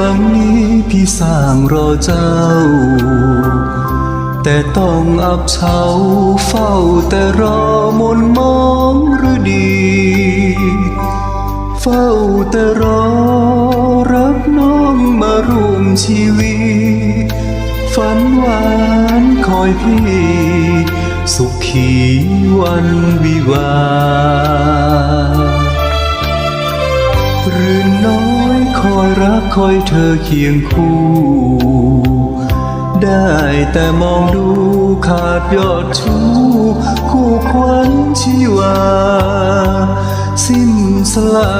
หลังนี้พี่สร้างรอเจ้า แต่ต้องอับเฉาเฝ้าแต่รอมนมองหรือดี เฝ้าแต่รอรับน้องมาร่วมชีวิตฝันหวานคอยพี่ สุขีวันวิวา คอยเธอเคียงคู่ ได้แต่มองดูขาดยอดชู คู่ควันชีวา สิ้นสลา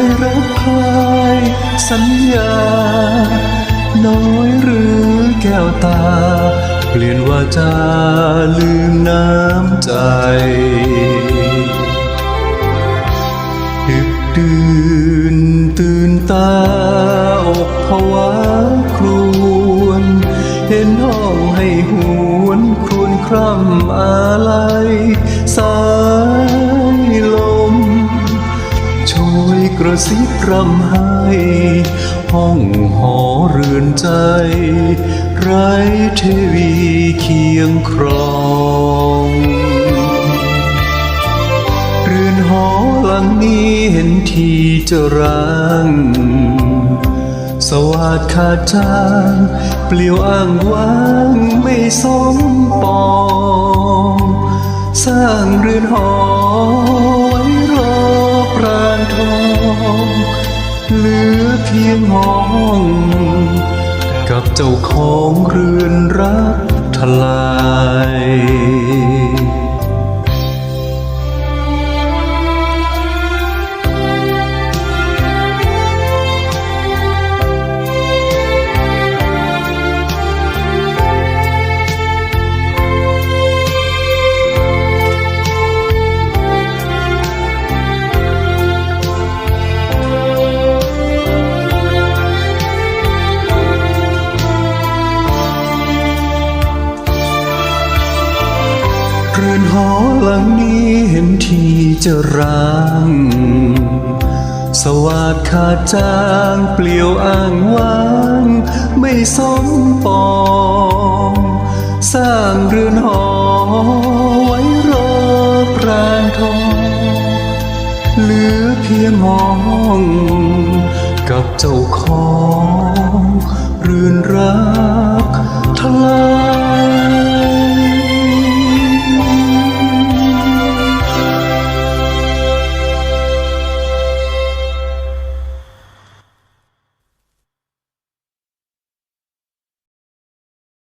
ยรักพายสัญญา น้อยหรือแก้วตา เปลี่ยนว่าจาลืมน้ำใจดึกดื่นตื่น ตาอกผวาครวน เห็นห้องให้หวนครวญคร่ำอาลัยสายลม ช่วยกระซิบรำให้ ห้องหอเรือนใจ ไร้เทวีเคียงครอง ทีจะร้างสวัสดขาดจางเปลี่ยวอ้างว้างไม่สมปอง สร้างเรือนหอไว้รอปรางทองเหลือเพียงห้อง กับเจ้าของเรือนรักทลาย เรือนหอหลังนี้เห็นทีจะร้างสวัสดขาดจางเปลี่ยวอ้างว้าง ไม่สมปอง สร้างเรือนหอไว้รอปรางทอง เหลือเพียงห้องกับเจ้าของเรือนรักทลา